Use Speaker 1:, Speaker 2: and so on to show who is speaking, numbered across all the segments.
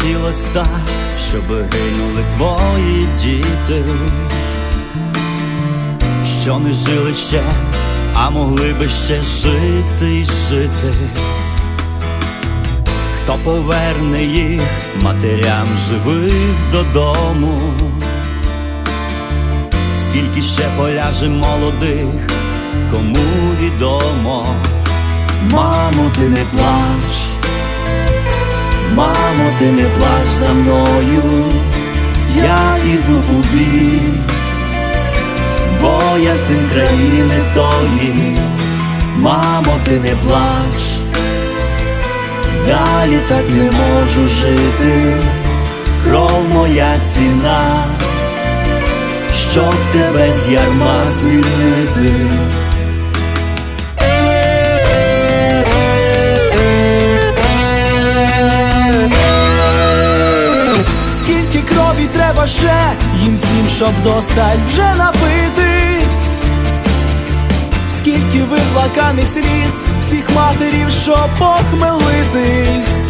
Speaker 1: хотілось так, щоб гинули твої діти, що не жили ще, а могли би ще жити й жити. Хто поверне їх матерям живих додому? Скільки ще поляже молодих, кому відомо? Мамо, ти не плач, мамо, ти не плач за мною, я іду у бій, бо я син країни тої, мамо, ти не плач, далі так не можу жити, кров моя ціна, щоб тебе з ярма звільнити.
Speaker 2: Крові треба ще їм всім, щоб достать вже напитись, скільки виплаканих сліз всіх матерів, щоб похмелитись,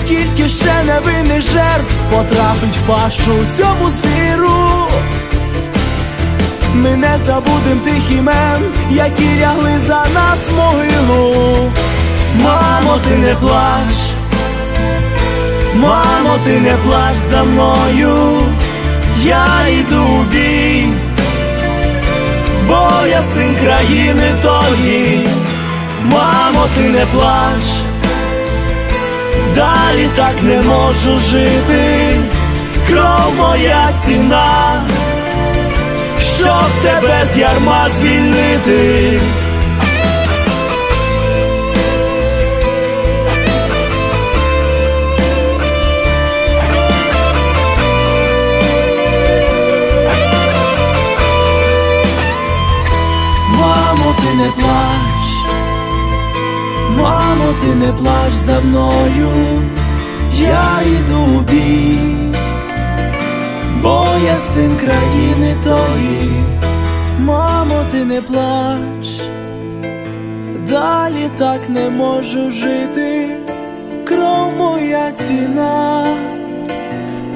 Speaker 2: скільки ще невинних жертв потрапить в пащу цьому звіру. Ми не забудем тих імен, які лягли за нас в могилу. Мамо, ти не плач. Мамо, ти не плач за мною, я йду у бій, бо я син країни тої, мамо, ти не плач, далі так не можу жити, кров моя ціна, щоб тебе з ярма звільнити. Мною, я йду у бій, бо я син країни тої, мамо, ти не плач, далі так не можу жити, кров моя ціна,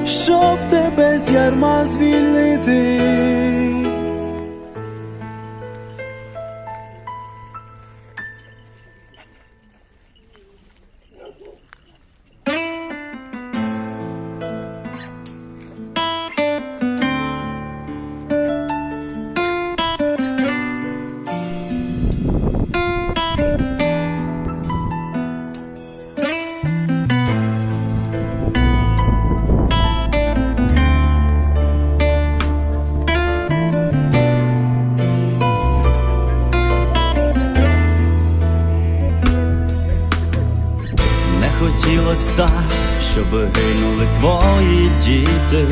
Speaker 2: щоб тебе з ярма звільнити.
Speaker 1: Хотілось так, щоб гинули твої діти,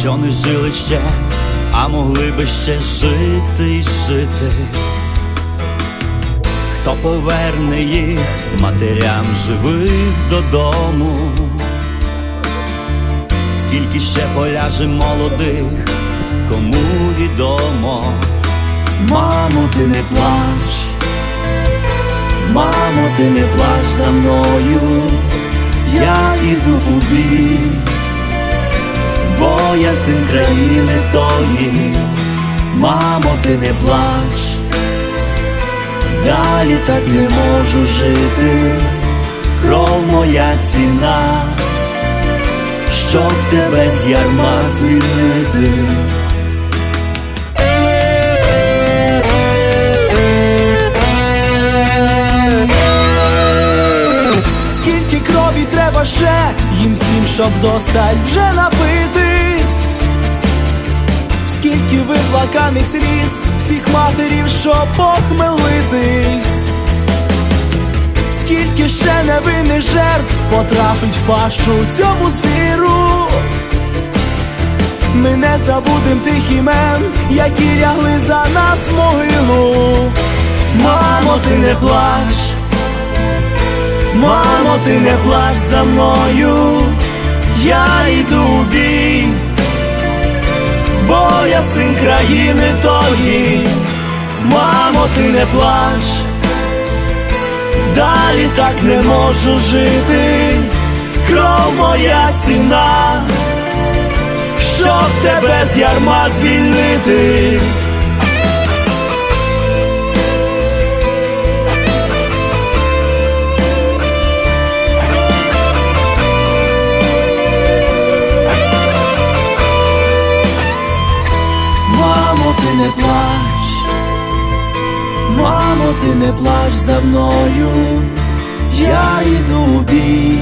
Speaker 1: що не жили ще, а могли би ще жити й жити. Хто поверне їх матерям живих додому? Скільки ще поляже молодих, кому відомо? Мамо, ти не плач. Мамо, ти не плач за мною, я іду у бій, бо я син країни тої, мамо, ти не плач, далі так не можу жити, кров моя ціна, щоб тебе з ярма звільнити.
Speaker 2: Крові треба ще їм всім, щоб достать вже напитись, скільки виплаканих сліз всіх матерів, щоб похмелитись, скільки ще невинних жертв потрапить в пащу цьому звіру. Ми не забудем тих імен, які лягли за нас в могилу. Мамо, ти не плач. Ти не плач за мною, я йду у бій, бо я син країни тої, мамо, ти не плач, Далі так не можу жити, кров моя ціна, щоб тебе з ярма звільнити. Мною, я йду в бій,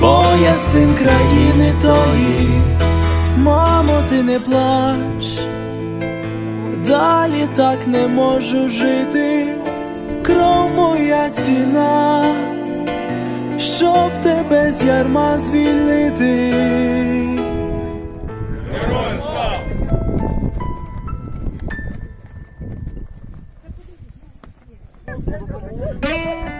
Speaker 2: бо я син країни тої, мамо, ти не плач, далі так не можу жити, кров моя ціна, щоб тебе з ярма звільнити.
Speaker 1: Thank you.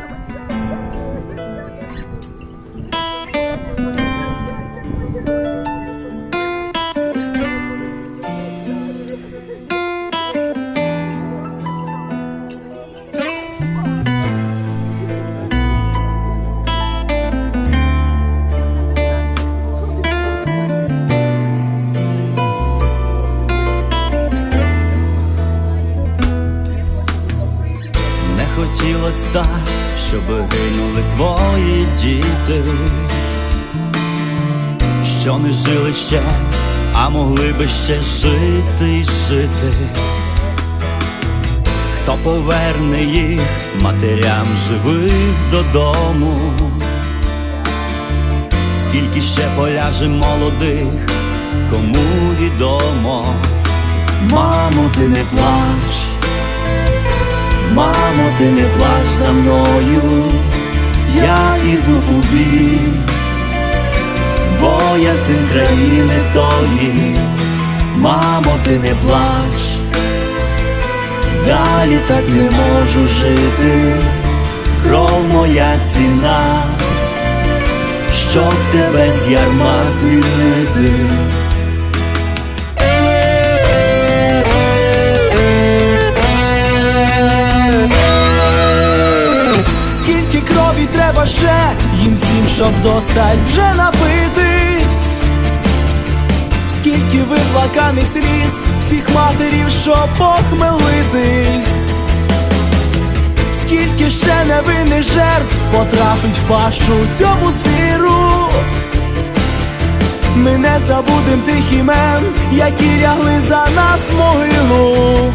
Speaker 1: Хотілось так, щоб гинули твої діти, що не жили ще, а могли би ще жити й жити. Хто поверне їх матерям живих додому? Скільки ще поляже молодих, кому відомо?
Speaker 2: Мамо, ти не плач, мамо, ти не плач за мною, я іду у бій, бо я син країни тої, мамо, ти не плач, далі так не можу жити, кров моя ціна, щоб тебе з ярма звільнити. Треба ще їм всім, щоб достать вже напитись, скільки виплаканих сліз всіх матерів, щоб похмелитись, скільки ще невинних жертв потрапить в пащу цьому звіру. Ми не забудем тих імен, які лягли за нас в могилу.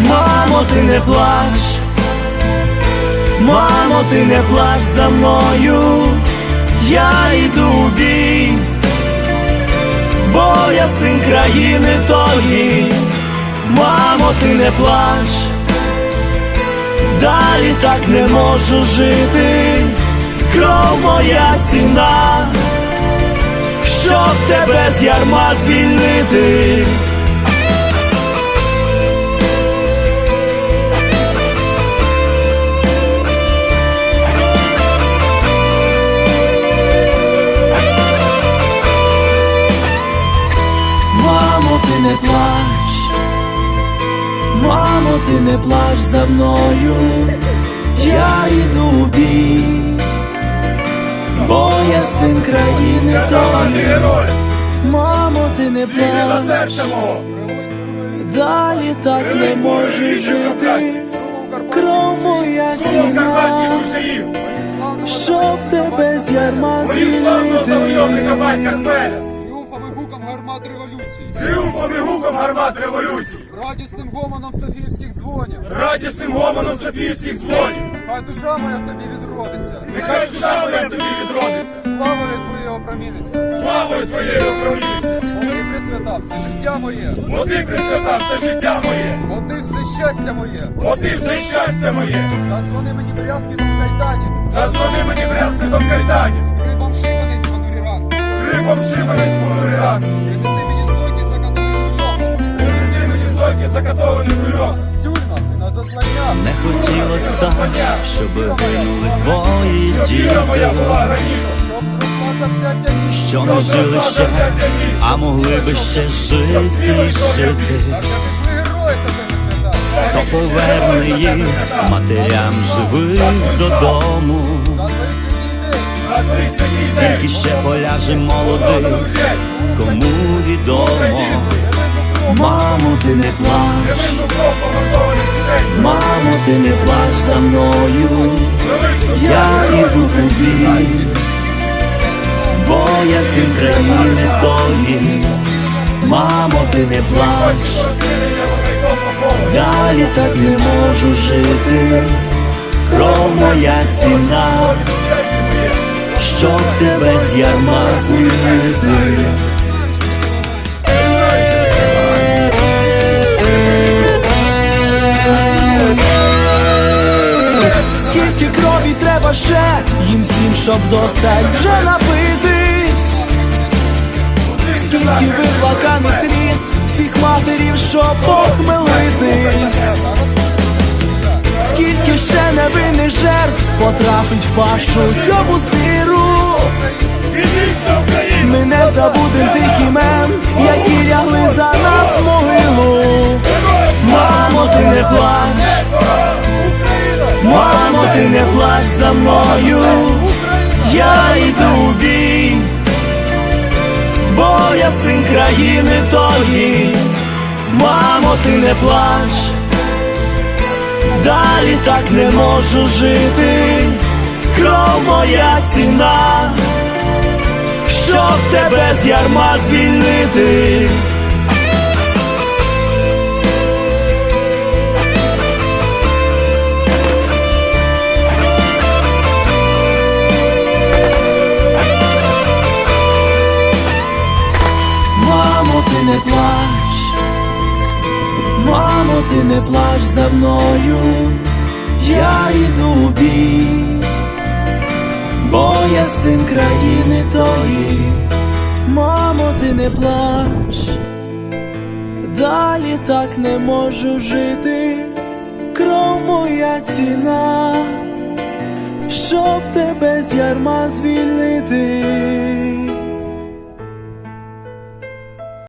Speaker 2: Мамо, ти не плач. Мамо, ти не плач за мною, я йду в бій, бо я син країни тої, мамо, ти не плач, далі так не можу жити, кров моя ціна, щоб тебе з ярма звільнити. Ти не плач за мною, я йду в бій, бо я син країни тої.
Speaker 3: герой,
Speaker 2: Мамо, ти не плач, далі так не можу жити, кров моя ціна, щоб тебе з ярма звільнити.
Speaker 4: Гармат революції,
Speaker 3: тріумфом і гуком гармат революції,
Speaker 4: радісним гомоном Софіївських дзвонів.
Speaker 3: радісним гомоном Софійських дзвонів.
Speaker 4: Хай душа моя в тобі відродиться,
Speaker 3: Нехай душа моя тобі відродиться,
Speaker 4: славою твоєї опроміниться.
Speaker 3: славою твоєю опроміниться.
Speaker 4: Бо ти присвята все життя моє,
Speaker 3: Бо ти присвята все життя моє,
Speaker 4: бо ти все щастя моє.
Speaker 3: бо ти все щастя моє.
Speaker 4: Зазвони мені брязкітом кайдані,
Speaker 3: Зазвони мені брязкотом кайдані,
Speaker 1: так, щоб гинули твої діти, що не жили ще, а могли би ще жити жити. хто поверне їх матерям живих додому, скільки ще поляже молодих, кому відомо. Мамо, ти не плач, Мамо, ти не плач за мною. Я іду у бо я син країни тої. Мамо, ти не плач, далі так не можу жити. Кров моя ціна, щоб тебе з ярма звільнити.
Speaker 2: Скільки крові треба ще їм всім, щоб достать вже напитись, скільки виплаканих сліз всіх матерів, щоб похмелитись, скільки ще невинних жертв потрапить в пащу цьому звіру. Ми не забудем тих імен, які лягли за нас в могилу. Ти не плач за мною. Я йду у бій, бо я син країни тої. Мамо, ти не плач, далі так не можу жити. Кров моя ціна, щоб тебе з ярма звільнити. Ти не плач за мною, я йду у бій, бо я син країни тої. Мамо, ти не плач, далі так не можу жити, кров моя ціна, щоб тебе з ярма звільнити.